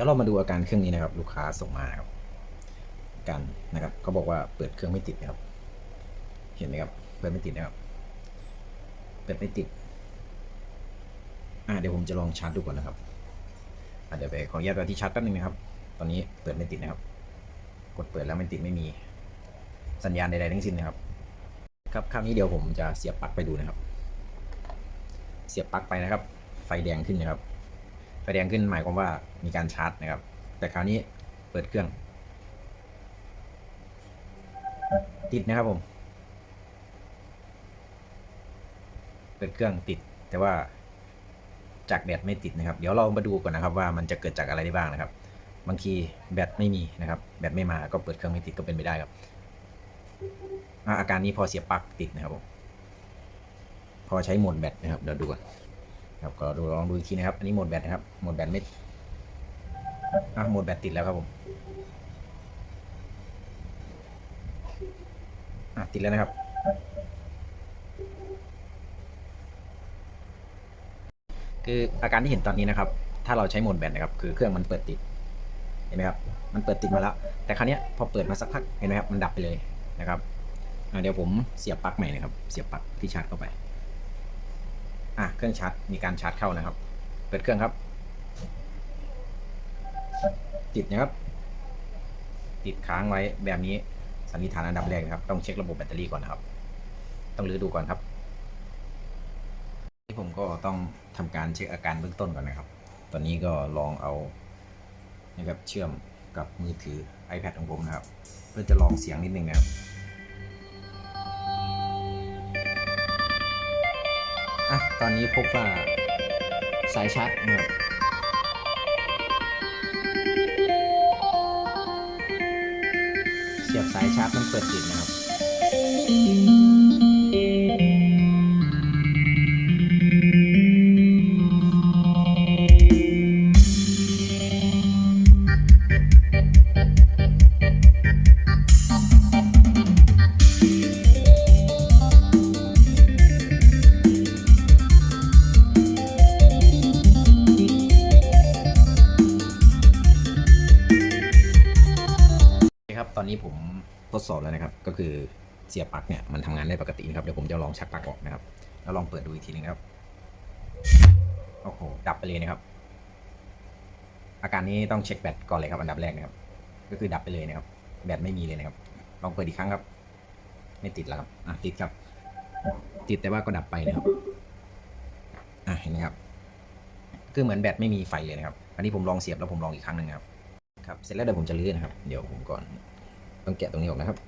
ดี๋ยวเรามาดูอาการเครื่องนี้นะครับ ลูกค้าส่งมาครับการนะครับเขาบอกว่าเปิดเครื่องไม่ติดนะครับ เห็นไหมครับเปิดไม่ติดนะครับ เปิดไม่ติด อ่าเดี๋ยวผมจะลองชาร์จดูก่อนนะครับอ่าเดี๋ยวไปขออนุญาตไปที่ชาร์จแป๊บนึงนะครับ ตอนนี้เปิดไม่ติดนะครับ กดเปิดแล้วไม่ติดไม่มี สัญญาณใดๆทั้งสิ้นนะครับ ครับคราวนี้เดี๋ยวผมจะเสียบปลั๊กไปดูนะครับ เสียบปลั๊กไปนะครับ ไฟแดงขึ้นนะครับ แดงขึ้นหมายความว่ามีการชาร์จนะครับ แต่คราวนี้เปิดเครื่อง ติดนะครับผม เปิดเครื่องติด แต่ว่าจากแบตไม่ติดนะครับ เดี๋ยวเรามาดูก่อนนะครับว่ามันจะเกิดจากอะไรได้บ้างนะครับ บางทีแบตไม่มีนะครับ แบตไม่มาก็เปิดเครื่องไม่ติดก็เป็นไปได้ครับ อาการนี้พอเสียบปลั๊กติดนะครับผม พอใช้หมดแบตนะครับ เดี๋ยวดูก่อน ครับก็ดูลองดูอีกทีนะครับ อันนี้หมดแบตนะครับ หมดแบตไม่อะหมดแบตติดแล้วครับผมอะติดแล้วนะครับคืออาการที่เห็นตอนนี้นะครับ ถ้าเราใช้โหมดแบตนะครับ คือเครื่องมันเปิดติด เห็นไหมครับ มันเปิดติดมาแล้ว แต่ครั้งนี้พอเปิดมาสักพัก เห็นไหมครับ มันดับไปเลยนะครับอะเดี๋ยวผมเสียบปลั๊กใหม่นะครับ เสียบปลั๊กที่ชาร์จเข้าไป อะเครื่องชาร์จมีการชาร์จเข้านะครับ เปิดเครื่องครับ ติดนะครับ ติดค้างไว้แบบนี้สันนิษฐานอันดับแรกนะครับ ต้องเช็คระบบแบตเตอรี่ก่อนนะครับ ต้องรื้อดูก่อนครับที่ผมก็ต้องทำการเช็คอาการเบื้องต้นก่อนนะครับ ตอนนี้ก็ลองเอานะครับเชื่อมกับมือถือ iPad ของผมนะครับ เพื่อจะลองเสียงนิดนึงนะครับ อะ ตอนนี้พบว่าสายชาร์จนะครับเสียบสายชาร์จมันเปิดติดนะครับ นี้ผมทดสอบแล้วนะครับ ก็คือเสียบปลั๊กเนี่ยมันทำงานได้ปกตินะครับ เดี๋ยวผมจะลองชักปลั๊กออกนะครับ แล้วลองเปิดดูอีกทีนึงครับ โอ้โห ดับไปเลยนะครับ อาการนี้ต้องเช็คแบตก่อนเลยครับ อันดับแรกนะครับ ก็คือดับไปเลยนะครับ แบตไม่มีเลยนะครับ ลองเปิดอีกครั้งครับ ไม่ติดแล้วครับ อะติดครับ ติดแต่ว่าก็ดับไปนะครับ อะเห็นไหมครับ คือเหมือนแบตไม่มีไฟเลยนะครับ อันนี้ผมลองเสียบแล้วผมลองอีกครั้งหนึ่งครับ ครับ เสร็จแล้วเดี๋ยวผมจะลื้อนะครับ เดี๋ยวผมก่อน ต้องแกะตรงนี้ออกนะครับ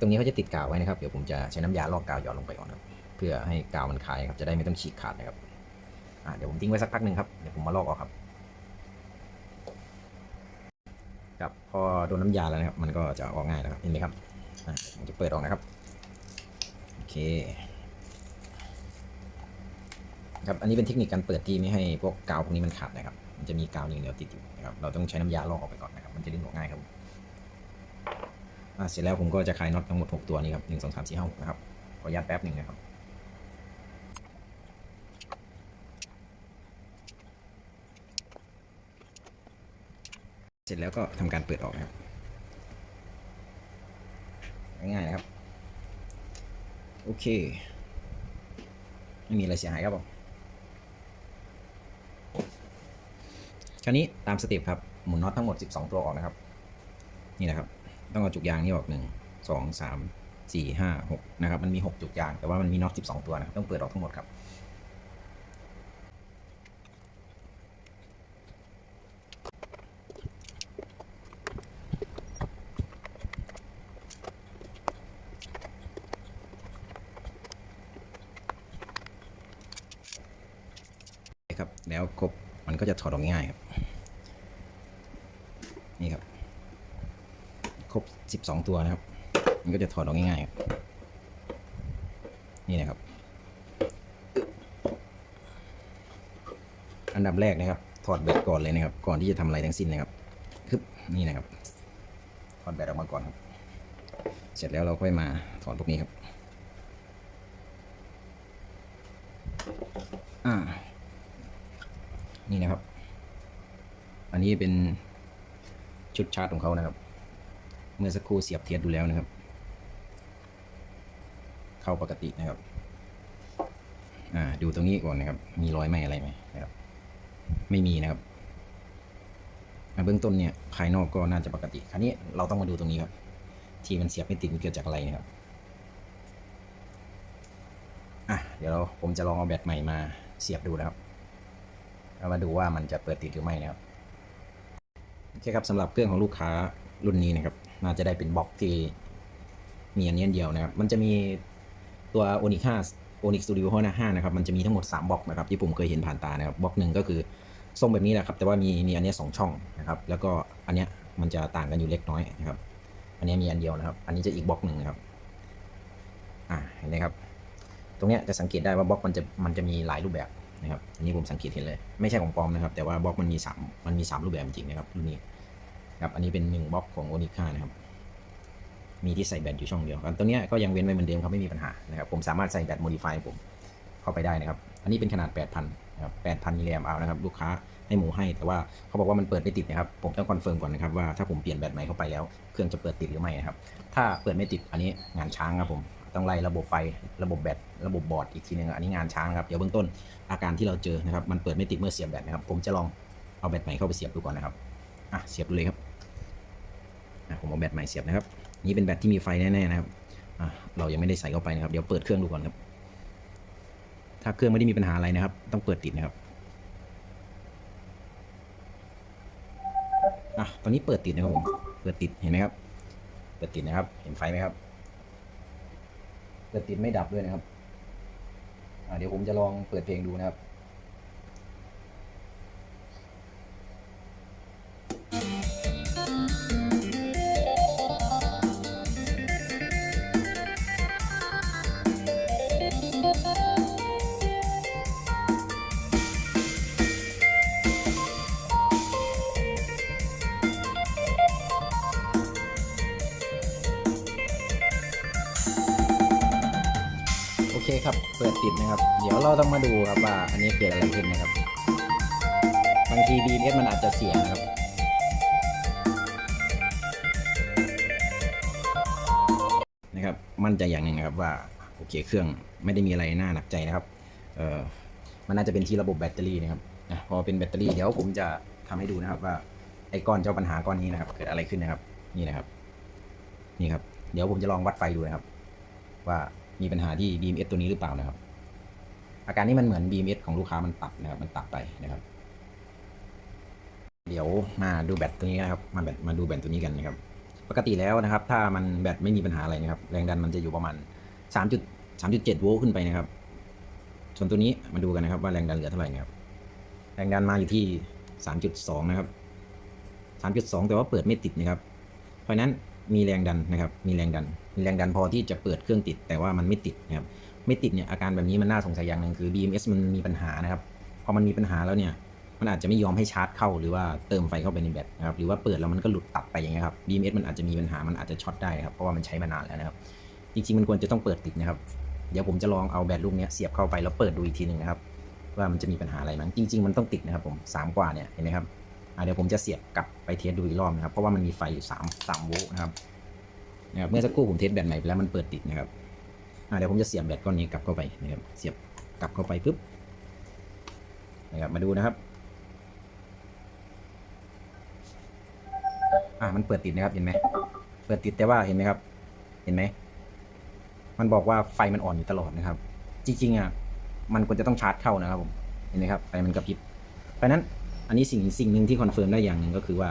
ตรงนี้เขาจะติดกาวไว้นะครับ เดี๋ยวผมจะใช้น้ำยาลอกกาวหยอดลงไปก่อนครับ เพื่อให้กาวมันคลายครับ จะได้ไม่ต้องฉีกขาดนะครับอ่าเดี๋ยวผมทิ้งไว้สักพักหนึ่งครับ เดี๋ยวผมมาลอกออกครับครับพอโดนน้ำยาแล้วนะครับ มันก็จะออกง่ายแล้วครับ เห็นไหมครับอ่าผมจะเปิดออกนะครับ โอเค ครับ อันนี้เป็นเทคนิคการเปิดที่ไม่ให้พวกกาวพวกนี้มันขาดนะครับ มันจะมีกาวเหนียวๆติดอยู่นะครับ เราต้องใช้น้ำยาลอกออกไปก่อนนะครับ มันจะดึงออกง่ายครับ อ่าเสร็จแล้วผมก็จะคลายน็อตทั้งหมด 6 ตัวนี้ครับหนึ่งสองสามสี่ห้าหกนะครับ ขออนุญาตแป๊บหนึ่งนะครับเสร็จแล้วก็ทำการเปิดออกนะครับง่ายๆนะครับ โอเค ไม่มีอะไรเสียหายครับผมคราวนี้ตามสเต็ปครับหมุนน็อตทั้งหมด 12 ตัวออกนะครับ นี่นะครับ ต้องเอาจุกยางนี่ออก1 2 3 4 5 6นะครับ มันมี6จุกยาง แต่ว่ามันมีน็อต12ตัวนะต้องเปิดออกทั้งหมดครับ ครับ แล้วครบมันก็จะถอดออกง่ายครับ นี่ครับ ครบ 12 ตัวนะครับ มันก็จะถอดออกง่ายๆครับนี่นะครับ อันดับแรกนะครับ ถอดแบตก่อนเลยนะครับ ก่อนที่จะทำอะไรทั้งสิ้นนะครับคือนี่นะครับ ถอดแบตออกมาก่อนครับ เสร็จแล้วเราค่อยมาถอดพวกนี้ครับ อ่า นี่นะครับ อันนี้เป็นชุดชาร์จของเขานะครับ มื่อสักครู่เสียบเทสดูแล้วนะครับ เข้าปกตินะครับ อ่า ดูตรงนี้ก่อนนะครับ มีรอยไหมอะไรไหมนะครับ ไม่มีนะครับเบื้องต้นเนี่ยภายนอกก็น่าจะปกติ คราวนี้เราต้องมาดูตรงนี้ครับ ที่มันเสียบไม่ติดมันเกิดจากอะไรนะครับ อะเดี๋ยวเราผมจะลองเอาแบตใหม่มาเสียบดูนะครับเอามาดูว่ามันจะเปิดติดหรือไม่นะครับโอเคครับสำหรับเครื่องของลูกค้ารุ่นนี้นะครับ น่าจะได้เป็นบล็อกที่มีอันนี้เดียวนะครับ มันจะมีตัว Onyx 5 Onyx Studio 5นะครับ มันจะมีทั้งหมด 3บล็อกนะครับ ที่ผมเคยเห็นผ่านตานะครับบล็อกหนึ่งก็คือทรงแบบนี้แหละครับ แต่ว่ามีมีอันนี้สองช่องนะครับ แล้วก็อันเนี้ยมันจะต่างกันอยู่เล็กน้อยนะครับ อันนี้มีอันเดียวนะครับ อันนี้จะอีกบล็อกหนึ่งนะครับ อ่าเห็นไหมครับ ตรงเนี้ยจะสังเกตได้ว่าบล็อกมันจะมันจะมีหลายรูปแบบนะครับ อันนี้ผมสังเกตเห็นเลย ไม่ใช่ของปลอมนะครับ แต่ว่าบล็อกมันมีสามมันมีสามรูปแบบจริงนะครับรุ่นนี้ ครับ อันนี้เป็นหนึ่งบล็อกของโอนิค่านะครับ มีที่ใส่แบตอยู่ช่องเดียวอันตัวนี้ก็ยังเว้นไว้เหมือนเดิมครับไม่มีปัญหานะครับ ผมสามารถใส่แบตโมดิฟายผมเข้าไปได้นะครับ อันนี้เป็นขนาด 8,000นะครับ8,000มิลลิแอมป์เอานะครับ ลูกค้าให้หมูให้ แต่ว่าเขาบอกว่ามันเปิดไม่ติดนะครับ ผมต้องคอนเฟิร์มก่อนนะครับว่าถ้าผมเปลี่ยนแบตใหม่เข้าไปแล้ว เครื่องจะเปิดติดหรือไม่นะครับ ถ้าเปิดไม่ติดอันนี้งานช้างครับผมต้องไล่ระบบไฟระบบแบตระบบบอร์ดอีกทีหนึงอันนี้งานช้างครับเดี๋ยวเบื้องต้นอาการที่เราเจอนะครับมันเปิดไม่ติดเมื่อเสียบแบตนะครับ ผมจะลองเอาแบตใหม่เข้าไปเสียบดูก่อนนะครับอะเสียบดูเลยครับอะ ผมเอาแบตใหม่เสียบนะครับ นี่เป็นแบตที่มีไฟแน่ๆนะครับเรายังไม่ได้ใส่เข้าไปนะครับ เดี๋ยวเปิดเครื่องดูก่อนครับ ถ้าเครื่องไม่ได้มีปัญหาอะไรนะครับ ต้องเปิดติดนะครับอะตอนนี้เปิดติดนะครับผม เปิดติดเห็นไหมครับ เปิดติดนะครับ เห็นไฟไหมครับ เปิดติดไม่ดับด้วยนะครับอะเดี๋ยวผมจะลองเปิดเพลงดูนะครับ คครับ เปิดติดนะครับ เดี๋ยวเราต้องมาดูครับว่าอันนี้เกิดอะไรขึ้นนะครับ บางที DMS มันอาจจะเสียนะครับ นะครับ มั่นใจอย่างหนึ่งนะครับว่าโอเคเครื่องไม่ได้มีอะไรน่าหนักใจนะครับ เอ่อมันน่าจะเป็นที่ระบบแบตเตอรี่นะครับอะพอเป็นแบตเตอรี่เดี๋ยวผมจะทำให้ดูนะครับว่าไอ้ก้อนเจ้าปัญหาก้อนนี้นะครับ เกิดอะไรขึ้นนะครับ นี่นะครับ นี่ครับ เดี๋ยวผมจะลองวัดไฟดูนะครับ ว่า มีปัญหาที่ BMS ตัวนี้หรือเปล่านะครับ อาการนี้มันเหมือน BMS ของลูกค้ามันตัดนะครับ มันตัดไปนะครับ เดี๋ยวมาดูแบตตัวนี้นะครับ มาแบตมาดูแบตตัวนี้กันนะครับ ปกติแล้วนะครับ ถ้ามันแบตไม่มีปัญหาอะไรนะครับ แรงดันมันจะอยู่ประมาณ 3 3.7 โวลต์ขึ้นไปนะครับ ส่วนตัวนี้มาดูกันนะครับ ว่าแรงดันเหลือเท่าไหร่นะครับ แรงดันมาอยู่ที่ 3.2 นะครับ 3.2 แต่ว่าเปิดไม่ติดนะครับ เพราะนั้น มีแรงดันนะครับ มีแรงดัน มีแรงดันพอที่จะเปิดเครื่องติด แต่ว่ามันไม่ติดนะครับ ไม่ติดเนี่ยอาการแบบนี้มันน่าสงสัยอย่างหนึ่งคือ BMS มันมีปัญหานะครับ พอมันมีปัญหาแล้วเนี่ยมันอาจจะไม่ยอมให้ชาร์จเข้าหรือว่าเติมไฟเข้าไปในแบตนะครับหรือว่าเปิดแล้วมันก็หลุดตัดไปอย่างเงี้ยครับ BMS มันอาจจะมีปัญหามันอาจจะช็อตได้ครับเพราะว่ามันใช้มานานแล้วนะครับจริงๆมันควรจะต้องเปิดติดนะครับ เดี๋ยวผมจะลองเอาแบตลูกนี้เสียบเข้าไปแล้วเปิดดูอีกทีหนึ่งนะครับ ว่ามันจะมีปัญหาอะไรมั้งจริง ๆ มันต้องติดนะครับผมสามกว่าเนี่ยเห็นไหมครับ เดี๋ยวผมจะเสียบกลับไปเทสดูอีกรอบนะครับ เพราะว่ามันมีไฟอยู่สามสามโวลต์นะครับนะครับ เมื่อสักครู่ผมเทสแบตใหม่ไปแล้วมันเปิดติดนะครับเดี๋ยวผมจะเสียบแบตก้อนนี้กลับเข้าไปนะครับ เสียบกลับเข้าไปปุ๊บนะครับมาดูนะครับอะมันเปิดติดนะครับเห็นไหมเปิดติดแต่ว่าเห็นไหมครับ เห็นไหมมันบอกว่าไฟมันอ่อนอยู่ตลอดนะครับ จริงๆอะมันควรจะต้องชาร์จเข้านะครับผมเห็นไหมครับไฟมันกระพริบเพราะนั้น อันนี้สิ่งสิ่งหนึ่งที่คอนเฟิร์มได้อย่างหนึ่งก็คือว่า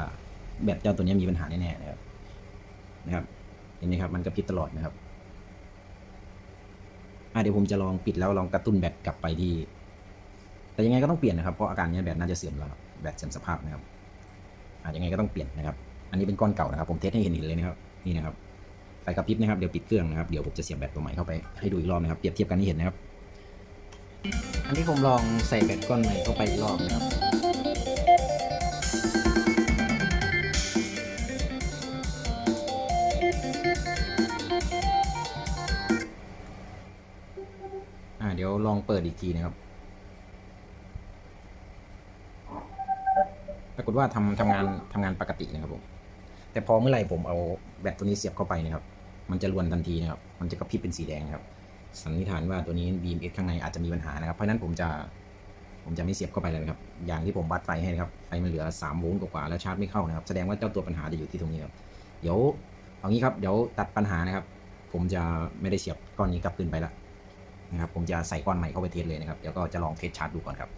แบตเจ้าตัวนี้มีปัญหาแน่ๆนะครับนะครับเห็นไหมครับ มันกระพริบตลอดนะครับอะเดี๋ยวผมจะลองปิดแล้วลองกระตุ้นแบตกลับไปที่ แต่ยังไงก็ต้องเปลี่ยนนะครับเพราะอาการนี้แบตน่าจะเสื่อมแล้วแบตเสื่อมสภาพนะครับอะยังไงก็ต้องเปลี่ยนนะครับ อันนี้เป็นก้อนเก่านะครับ ผมเทสให้เห็นเห็นเลยนะครับ นี่นะครับไฟกระพริบนะครับเดี๋ยวปิดเครื่องนะครับเดี๋ยวผมจะเสียบแบตตัวใหม่เข้าไปให้ดูอีกรอบนะครับเปรียบเทียบกันให้เห็นนะครับ อันนี้ผมลองใส่แบตก้อนใหม่เข้าไปอีกรอบนะครับ ดี๋ยวลองเปิดอีกทีนะครับ ปรากฏว่าทำทำงานทำงานปกตินะครับผม แต่พอเมื่อไหร่ผมเอาแบตตัวนี้เสียบเข้าไปนะครับ มันจะรวนทันทีนะครับ มันจะกระพริบเป็นสีแดงครับ สันนิษฐานว่าตัวนี้ BMX ข้างในอาจจะมีปัญหานะครับ เพราะนั้นผมจะผมจะไม่เสียบเข้าไปเลยนะครับ อย่างที่ผมวัดไฟให้นะครับ ไฟมันเหลือ3โวลต์กว่าๆแล้วชาร์จไม่เข้านะครับ แสดงว่าเจ้าตัวปัญหาจะอยู่ที่ตรงนี้ครับ เดี๋ยวเอางี้ครับ เดี๋ยวตัดปัญหานะครับ ผมจะไม่ได้เสียบก้อนนี้กลับคืนไปละ นะครับผมจะใส่ก้อนใหม่เข้าไปเทสเลยนะครับเดี๋ยวก็จะลองเทสชาร์จดูก่อนครับ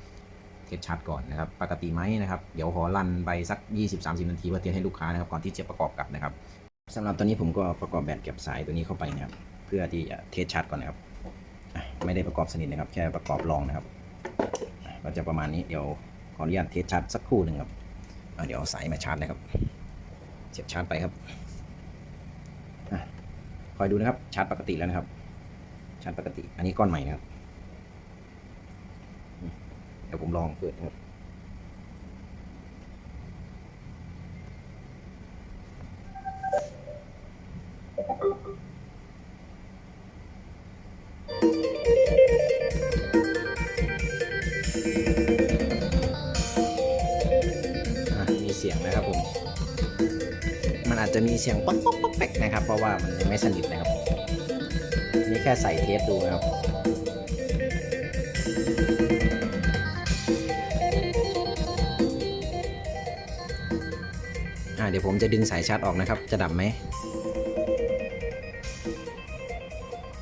เทสชาร์จก่อนนะครับปกติไหมนะครับเดี๋ยวขอรันไปสัก 20-30 นาทีเพื่อเทสให้ลูกค้านะครับก่อนที่จะประกอบกับนะครับสำหรับตัวนี้ผมก็ประกอบแบตเก็บสายตัวนี้เข้าไปนะครับเพื่อที่จะเทสชาร์จก่อนนะครับไม่ได้ประกอบสนิทนะครับ แค่ประกอบลองนะครับก็จะประมาณนี้เดี๋ยวขออนุญาตเทสชาร์จสักครู่หนึ่งครับเดี๋ยวเอาสายมาชาร์จนะครับเสียบชาร์จไปครับคอยดูนะครับชาร์จปกติแล้วนะครับ ชาร์จปกติ อันนี้ก้อนใหม่นะครับ เดี๋ยวผมลองเปิดนะครับอ่มีเสียงนะครับผม มันอาจจะมีเสียงป๊อกป๊อกป๊อกแป๊กนะครับ เพราะว่ามันยังไม่สนิทนะครับ นี่แค่ใส่เทสดูนะครับอ่าเดี๋ยวผมจะดึงสายชาร์จออกนะครับ จะดับไหม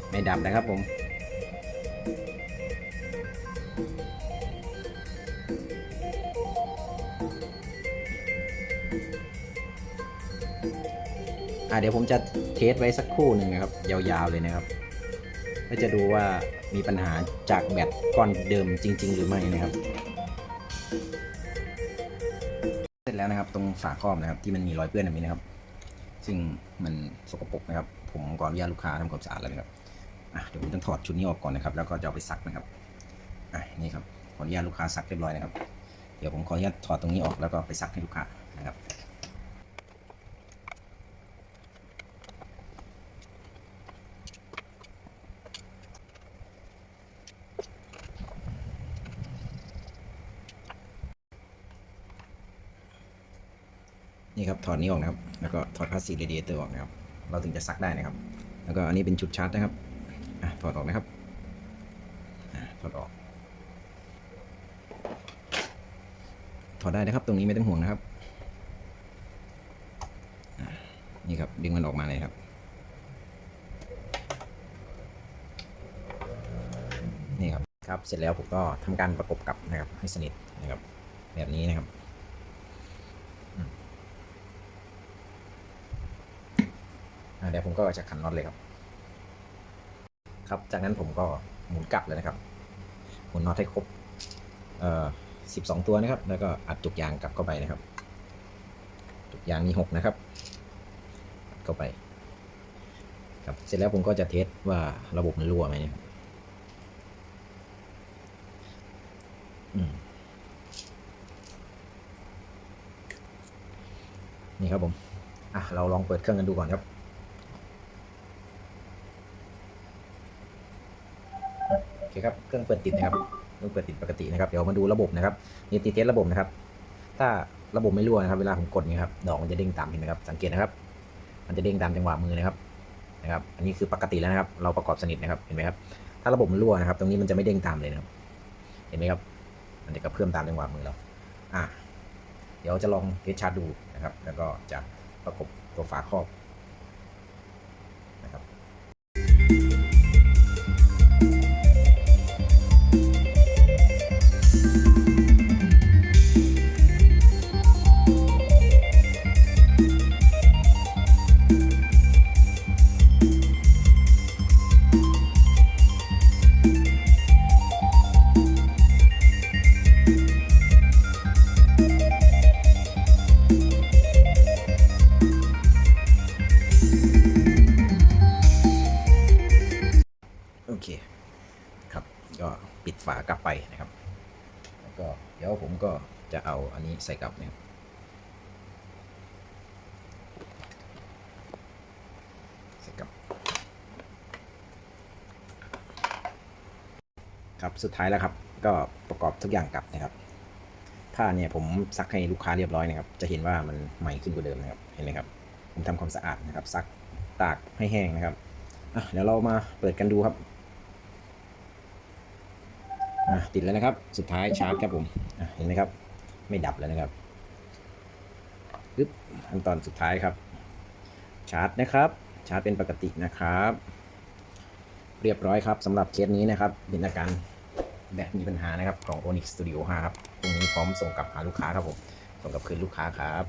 ไม่ดับนะครับผมอ่าเดี๋ยวผมจะเทสไว้สักครู่หนึ่งนะครับ ยาวๆเลยนะครับ เพื่อจะดูว่ามีปัญหาจากแบตก้อนเดิมจริง ๆ หรือไม่นะครับ เสร็จแล้วนะครับ ตรงฝาครอบนะครับ ที่มันมีรอยเปื้อนแบบนี้นะครับ ซึ่งมันสกปรกนะครับ ผมขออนุญาตลูกค้าทำความสะอาดแล้วนะครับเดี๋ยวผมต้องถอดชุดนี้ออกก่อนนะครับ แล้วก็จะเอาไปซักนะครับอะนี่ครับขออนุญาตลูกค้าซักเรียบร้อยนะครับ เดี๋ยวผมขออนุญาตถอดตรงนี้ออกแล้วก็ไปซักให้ลูกค้านะครับ ถอดนี้ออกนะครับ แล้วก็ถอดพลาสติกเรดิเอเตอร์ออกนะครับ เราถึงจะซักได้นะครับ แล้วก็อันนี้เป็นชุดชาร์จนะครับอถอดออกนะครับอถอดออก ถอดได้นะครับ ตรงนี้ไม่ต้องห่วงนะครับ นี่ครับดึงมันออกมาเลยครับ นี่ครับครับ เสร็จแล้วผมก็ทำการประกบกับนะครับให้สนิทนะครับ แบบนี้นะครับ อ่า เดี๋ยวผมก็จะขันน็อตเลยครับ ครับ จากนั้นผมก็หมุนกลับเลยนะครับ หมุนน็อตให้ครบ เอ่อสิบสองตัวนะครับ แล้วก็อัดจุกยางกลับเข้าไปนะครับ จุกยางมีหกนะครับอัดเข้าไป ครับ เสร็จแล้วผมก็จะเทสว่าระบบมันรั่วไหมเนี่ยนี่ครับผม อะ เราลองเปิดเครื่องกันดูก่อนครับ โอ เคครับ เครื่องเปิดติดนะครับ เครื่องเปิดติดปกตินะครับ เดี๋ยวมาดูระบบนะครับ นี่ติดเทสระบบนะครับ ถ้าระบบไม่รั่วนะครับ เวลาผมกดนี่ครับ ดอกมันจะเด้งตามเห็นไหมครับ สังเกตนะครับ มันจะเด้งตามจังหวะมือนะครับ นะครับ อันนี้คือปกติแล้วนะครับ เราประกอบสนิทนะครับ เห็นไหมครับ ถ้าระบบมันรั่วนะครับ ตรงนี้มันจะไม่เด้งตามเลยนะครับ เห็นไหมครับ มันจะกระเพื่อมตามจังหวะมือเรา อะ เดี๋ยวจะลองเทสชาร์จดูนะครับ แล้วก็จะประกบตัวฝาครอบนะครับ ฝากลับไปนะครับ แล้วก็เดี๋ยวผมก็จะเอาอันนี้ใส่กลับนะครับใส่กลับ ครับสุดท้ายแล้วครับ ก็ประกอบทุกอย่างกลับนะครับผ้าเนี่ยผมซักให้ลูกค้าเรียบร้อยนะครับ จะเห็นว่ามันใหม่ขึ้นกว่าเดิมนะครับ เห็นไหมครับ ผมทำความสะอาดนะครับ ซักตากให้แห้งนะครับอะเดี๋ยวเรามาเปิดกันดูครับ ติดแล้วนะครับ สุดท้ายชาร์จครับผมเห็นไหมครับ ไม่ดับแล้วนะครับปึ๊บขั้นตอนสุดท้ายครับ ชาร์จนะครับ ชาร์จเป็นปกตินะครับ เรียบร้อยครับสำหรับเคสนี้นะครับเป็นอาการแบตมีปัญหานะครับของ Onyx Studio 5ครับพรุ่งนี้พร้อมส่งกลับหาลูกค้าครับผม ส่งกลับคืนลูกค้าครับ